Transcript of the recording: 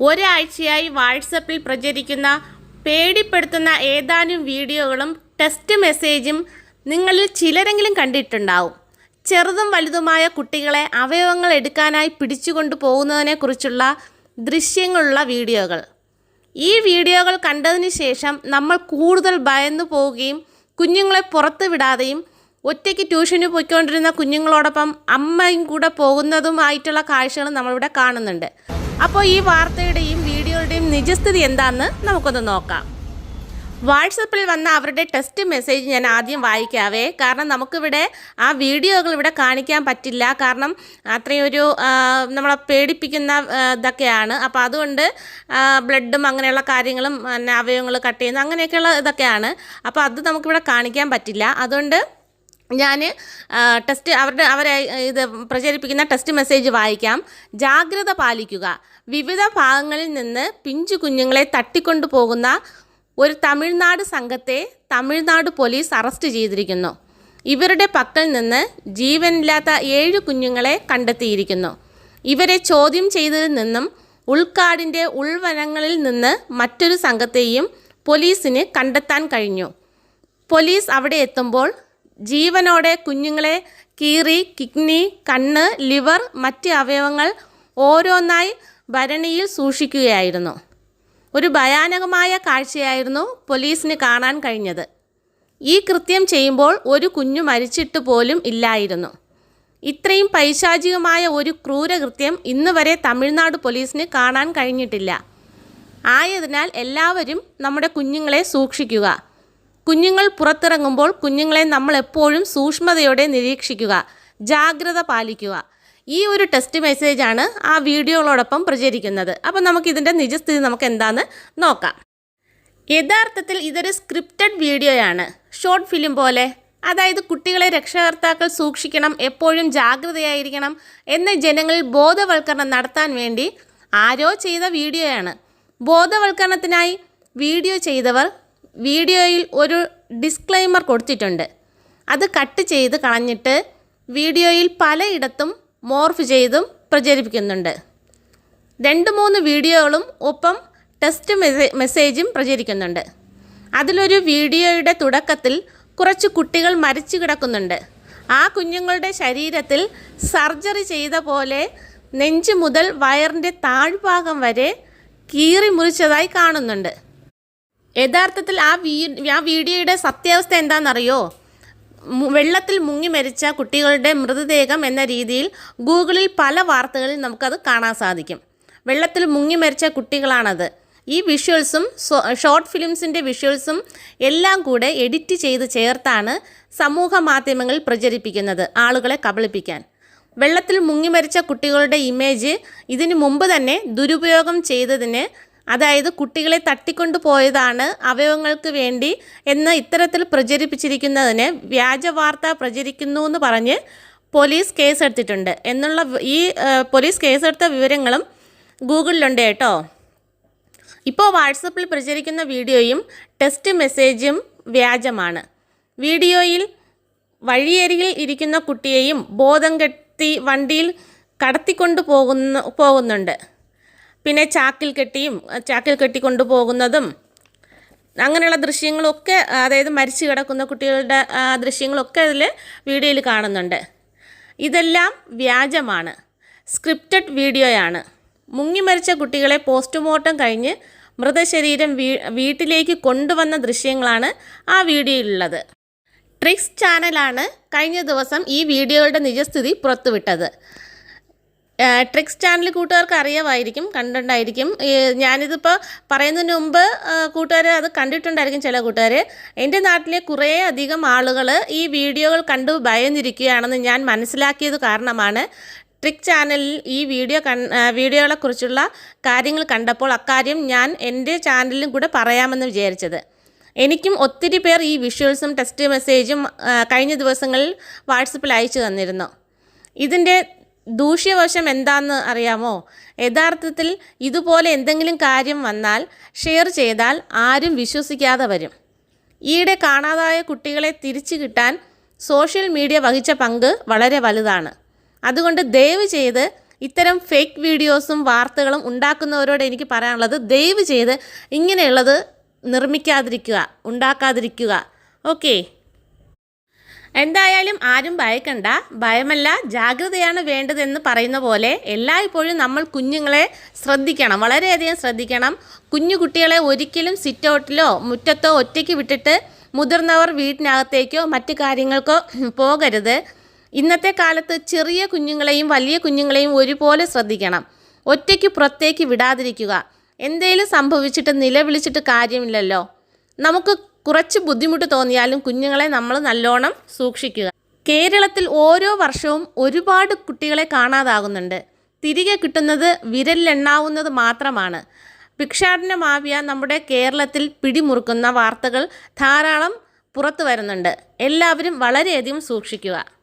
ഒരാഴ്ചയായി വാട്സപ്പിൽ പ്രചരിക്കുന്ന പേടിപ്പെടുത്തുന്ന ഏതാനും വീഡിയോകളും ടെസ്റ്റ് മെസ്സേജും നിങ്ങളിൽ ചിലരെങ്കിലും കണ്ടിട്ടുണ്ടാവും. ചെറുതും വലുതുമായ കുട്ടികളെ അവയവങ്ങൾ എടുക്കാനായി പിടിച്ചുകൊണ്ടു പോകുന്നതിനെക്കുറിച്ചുള്ള ദൃശ്യങ്ങളുള്ള വീഡിയോകൾ. ഈ വീഡിയോകൾ കണ്ടതിന് ശേഷം നമ്മൾ കൂടുതൽ ഭയന്നു പോവുകയും കുഞ്ഞുങ്ങളെ പുറത്ത് വിടാതെയും ഒറ്റയ്ക്ക് ട്യൂഷന് പോയിക്കൊണ്ടിരുന്ന കുഞ്ഞുങ്ങളോടൊപ്പം അമ്മയും കൂടെ പോകുന്നതുമായിട്ടുള്ള കാഴ്ചകൾ നമ്മളിവിടെ കാണുന്നുണ്ട്. അപ്പോൾ ഈ വാർത്തയുടെയും വീഡിയോയുടെയും നിജസ്ഥിതി എന്താണെന്ന് നമുക്കൊന്ന് നോക്കാം. വാട്സപ്പിൽ വന്ന അവരുടെ ടെസ്റ്റ് മെസ്സേജ് ഞാൻ ആദ്യം വായിക്കാവേ. കാരണം നമുക്കിവിടെ ആ വീഡിയോകൾ ഇവിടെ കാണിക്കാൻ പറ്റില്ല. കാരണം അത്രയും ഒരു നമ്മളെ പേടിപ്പിക്കുന്ന ഇതൊക്കെയാണ്. അപ്പോൾ അതുകൊണ്ട് ബ്ലഡും അങ്ങനെയുള്ള കാര്യങ്ങളും അവയവങ്ങൾ കട്ട് ചെയ്യുന്ന അങ്ങനെയൊക്കെയുള്ള ഇതൊക്കെയാണ്. അപ്പോൾ അത് നമുക്കിവിടെ കാണിക്കാൻ പറ്റില്ല. അതുകൊണ്ട് ഞാൻ ടെസ്റ്റ് അവരുടെ അവരെ ഇത് പ്രചരിപ്പിക്കുന്ന ടെസ്റ്റ് മെസ്സേജ് വായിക്കാം. ജാഗ്രത പാലിക്കുക. വിവിധ ഭാഗങ്ങളിൽ നിന്ന് പിഞ്ചു കുഞ്ഞുങ്ങളെ തട്ടിക്കൊണ്ടു പോകുന്ന ഒരു തമിഴ്നാട് സംഘത്തെ തമിഴ്നാട് പോലീസ് അറസ്റ്റ് ചെയ്തിരിക്കുന്നു. ഇവരുടെ പക്കൽ നിന്ന് ജീവനില്ലാത്ത ഏഴ് കുഞ്ഞുങ്ങളെ കണ്ടെത്തിയിരിക്കുന്നു. ഇവരെ ചോദ്യം ചെയ്തതിൽ നിന്നും ഉൾക്കാടിന്റെ ഉൾവനങ്ങളിൽ നിന്ന് മറ്റൊരു സംഘത്തെയും പോലീസിന് കണ്ടെത്താൻ കഴിഞ്ഞു. പോലീസ് അവിടെ എത്തുമ്പോൾ ജീവനോടെ കുഞ്ഞുങ്ങളെ കീറി കിഡ്നി കണ്ണ് ലിവർ മറ്റ് അവയവങ്ങൾ ഓരോന്നായി ഭരണിയിൽ സൂക്ഷിക്കുകയായിരുന്നു. ഒരു ഭയാനകമായ കാഴ്ചയായിരുന്നു പോലീസിന് കാണാൻ കഴിഞ്ഞത്. ഈ കൃത്യം ചെയ്യുമ്പോൾ ഒരു കുഞ്ഞു മരിച്ചിട്ട് പോലും ഇല്ലായിരുന്നു. ഇത്രയും പൈശാചികമായ ഒരു ക്രൂരകൃത്യം ഇന്ന് വരെ തമിഴ്നാട് പോലീസിന് കാണാൻ കഴിഞ്ഞിട്ടില്ല. ആയതിനാൽ എല്ലാവരും നമ്മുടെ കുഞ്ഞുങ്ങളെ സൂക്ഷിക്കുക. കുഞ്ഞുങ്ങൾ പുറത്തിറങ്ങുമ്പോൾ കുഞ്ഞുങ്ങളെ നമ്മൾ എപ്പോഴും സൂക്ഷ്മതയോടെ നിരീക്ഷിക്കുക ജാഗ്രത പാലിക്കുക. ഈ ഒരു ടെസ്റ്റ് മെസ്സേജാണ് ആ വീഡിയോകളോടൊപ്പം പ്രചരിക്കുന്നത്. അപ്പോൾ നമുക്കിതിന്റെ നിജസ്ഥിതി നമുക്ക് എന്താണെന്ന് നോക്കാം. യഥാർത്ഥത്തിൽ ഇതൊരു സ്ക്രിപ്റ്റഡ് വീഡിയോയാണ് ഷോർട്ട് ഫിലിം പോലെ. അതായത് കുട്ടികളെ രക്ഷകർത്താക്കൾ സൂക്ഷിക്കണം എപ്പോഴും ജാഗ്രതയായിരിക്കണം എന്ന് ജനങ്ങളിൽ ബോധവൽക്കരണം നടത്താൻ വേണ്ടി ആരോ ചെയ്ത വീഡിയോയാണ് ബോധവൽക്കരണത്തിനായി വീഡിയോ ചെയ്തവർ വീഡിയോയിൽ ഒരു ഡിസ്ക്ലൈമർ കൊടുത്തിട്ടുണ്ട്. അത് കട്ട് ചെയ്ത് കളഞ്ഞിട്ട് വീഡിയോയിൽ പലയിടത്തും മോർഫ് ചെയ്തും പ്രചരിപ്പിക്കുന്നുണ്ട്. രണ്ട് മൂന്ന് വീഡിയോകളും ഒപ്പം ടെസ്റ്റ് മെസ്സേ മെസ്സേജും പ്രചരിക്കുന്നുണ്ട്. അതിലൊരു വീഡിയോയുടെ തുടക്കത്തിൽ കുറച്ച് കുട്ടികൾ മരിച്ചു കിടക്കുന്നുണ്ട്. ആ കുഞ്ഞുങ്ങളുടെ ശരീരത്തിൽ സർജറി ചെയ്ത പോലെ നെഞ്ച് മുതൽ വയറിന്റെ താഴ്ഭാഗം വരെ കീറി മുറിച്ചതായി കാണുന്നുണ്ട്. യഥാർത്ഥത്തിൽ ആ വീ ആ വീഡിയോയുടെ സത്യാവസ്ഥ എന്താണെന്നറിയോ? വെള്ളത്തിൽ മുങ്ങി മരിച്ച കുട്ടികളുടെ മൃതദേഹം എന്ന രീതിയിൽ ഗൂഗിളിൽ പല വാർത്തകളിൽ നമുക്കത് കാണാൻ സാധിക്കും. വെള്ളത്തിൽ മുങ്ങി മരിച്ച കുട്ടികളാണത്. ഈ വിഷ്വൽസും ഷോർട്ട് ഫിലിംസിന്റെ വിഷ്വൽസും എല്ലാം കൂടെ എഡിറ്റ് ചെയ്ത് ചേർത്താണ് സമൂഹ മാധ്യമങ്ങളിൽ പ്രചരിപ്പിക്കുന്നത് ആളുകളെ കബളിപ്പിക്കാൻ. വെള്ളത്തിൽ മുങ്ങി മരിച്ച കുട്ടികളുടെ ഇമേജ് ഇതിനു മുമ്പ് തന്നെ ദുരുപയോഗം ചെയ്തതിന് അതായത് കുട്ടികളെ തട്ടിക്കൊണ്ടു പോയതാണ് അവയവങ്ങൾക്ക് വേണ്ടി എന്ന് ഇത്തരത്തിൽ പ്രചരിപ്പിച്ചിരിക്കുന്നതിന് വ്യാജ വാർത്ത പ്രചരിക്കുന്നു എന്ന് പറഞ്ഞ് പോലീസ് കേസെടുത്തിട്ടുണ്ട്. എന്നുള്ള ഈ പോലീസ് കേസെടുത്ത വിവരങ്ങളും ഗൂഗിളിലുണ്ട് കേട്ടോ. ഇപ്പോൾ വാട്സപ്പിൽ പ്രചരിക്കുന്ന വീഡിയോയും ടെസ്റ്റ് മെസ്സേജും വ്യാജമാണ്. വീഡിയോയിൽ വഴിയരികിൽ ഇരിക്കുന്ന കുട്ടിയെയും ബോധം കെട്ടി വണ്ടിയിൽ കടത്തിക്കൊണ്ടു പോകുന്നു പോകുന്നുണ്ട്. പിന്നെ ചാക്കിൽ കെട്ടിയും ചാക്കിൽ കെട്ടി കൊണ്ടുപോകുന്നതും അങ്ങനെയുള്ള ദൃശ്യങ്ങളൊക്കെ അതായത് മരിച്ചു കിടക്കുന്ന കുട്ടികളുടെ ദൃശ്യങ്ങളൊക്കെ അതിൽ വീഡിയോയിൽ കാണുന്നുണ്ട്. ഇതെല്ലാം വ്യാജമാണ്. സ്ക്രിപ്റ്റഡ് വീഡിയോയാണ്. മുങ്ങി മരിച്ച കുട്ടികളെ പോസ്റ്റ്മോർട്ടം കഴിഞ്ഞ് മൃതശരീരം വീ വീട്ടിലേക്ക് കൊണ്ടുവന്ന ദൃശ്യങ്ങളാണ് ആ വീഡിയോയിലുള്ളത്. ട്രിക്സ് ചാനലാണ് കഴിഞ്ഞ ദിവസം ഈ വീഡിയോയുടെ നിജസ്ഥിതി പുറത്തുവിട്ടത്. ട്രിക്സ് ചാനൽ കൂട്ടുകാർക്ക് അറിയാമായിരിക്കും കണ്ടിട്ടുണ്ടായിരിക്കും. ഞാനിതിപ്പോൾ പറയുന്നതിന് മുമ്പ് കൂട്ടുകാർ അത് കണ്ടിട്ടുണ്ടായിരിക്കും ചില കൂട്ടുകാർ എന്റെ നാട്ടിലെ കുറേ അധികം ആളുകൾ ഈ വീഡിയോകൾ കണ്ടു ഭയന്നിരിക്കുകയാണെന്ന് ഞാൻ മനസ്സിലാക്കിയത് കാരണമാണ്. ട്രിക് ചാനലിൽ ഈ വീഡിയോ കൺ വീഡിയോകളെക്കുറിച്ചുള്ള കാര്യങ്ങൾ കണ്ടപ്പോൾ അക്കാര്യം ഞാൻ എന്റെ ചാനലിലും കൂടെ പറയാമെന്ന് വിചാരിച്ചത്. എനിക്കും ഒത്തിരി പേർ ഈ വിഷ്വൽസും ടെക്സ്റ്റ് മെസ്സേജും കഴിഞ്ഞ ദിവസങ്ങളിൽ വാട്സപ്പിൽ അയച്ചു തന്നിരുന്നു. ഇതിന്റെ ദൂഷ്യവശം എന്താന്ന് അറിയാമോ? യഥാർത്ഥത്തിൽ ഇതുപോലെ എന്തെങ്കിലും കാര്യം വന്നാൽ ഷെയർ ചെയ്താൽ ആരും വിശ്വസിക്കാതെ വരും. ഈയിടെ കാണാതായ കുട്ടികളെ തിരിച്ചു കിട്ടാൻ സോഷ്യൽ മീഡിയ വഹിച്ച പങ്ക് വളരെ വലുതാണ്. അതുകൊണ്ട് ദയവ് ചെയ്ത് ഇത്തരം ഫേക്ക് വീഡിയോസും വാർത്തകളും ഉണ്ടാക്കുന്നവരോട് എനിക്ക് പറയാനുള്ളത് ദയവ് ചെയ്ത് ഇങ്ങനെയുള്ളത് നിർമ്മിക്കാതിരിക്കുക ഉണ്ടാക്കാതിരിക്കുക. ഓക്കേ. എന്തായാലും ആരും ഭയക്കണ്ട. ഭയമല്ല ജാഗ്രതയാണ് വേണ്ടതെന്ന് പറയുന്ന പോലെ എല്ലായ്പ്പോഴും നമ്മൾ കുഞ്ഞുങ്ങളെ ശ്രദ്ധിക്കണം. വളരെയധികം ശ്രദ്ധിക്കണം. കുഞ്ഞു കുട്ടികളെ ഒരിക്കലും സിറ്റ് ഔട്ടിലോ മുറ്റത്തോ ഒറ്റയ്ക്ക് വിട്ടിട്ട് മുതിർന്നവർ വീട്ടിനകത്തേക്കോ മറ്റു കാര്യങ്ങൾക്കോ പോകരുത്. ഇന്നത്തെ കാലത്ത് ചെറിയ കുഞ്ഞുങ്ങളെയും വലിയ കുഞ്ഞുങ്ങളെയും ഒരുപോലെ ശ്രദ്ധിക്കണം. ഒറ്റയ്ക്ക് പുറത്തേക്ക് വിടാതിരിക്കുക. എന്തേലും സംഭവിച്ചിട്ട് നിലവിളിച്ചിട്ട് കാര്യമില്ലല്ലോ. നമുക്ക് കുറച്ച് ബുദ്ധിമുട്ട് തോന്നിയാലും കുഞ്ഞുങ്ങളെ നമ്മൾ നല്ലോണം സൂക്ഷിക്കുക. കേരളത്തിൽ ഓരോ വർഷവും ഒരുപാട് കുട്ടികളെ കാണാതാകുന്നുണ്ട്. തിരികെ കിട്ടുന്നത് വിരലിലെണ്ണാവുന്നത് മാത്രമാണ്. ഭിക്ഷാടന മാഫിയ നമ്മുടെ കേരളത്തിൽ പിടിമുറുക്കുന്ന വാർത്തകൾ ധാരാളം പുറത്തു വരുന്നുണ്ട്. എല്ലാവരും വളരെയധികം സൂക്ഷിക്കുക.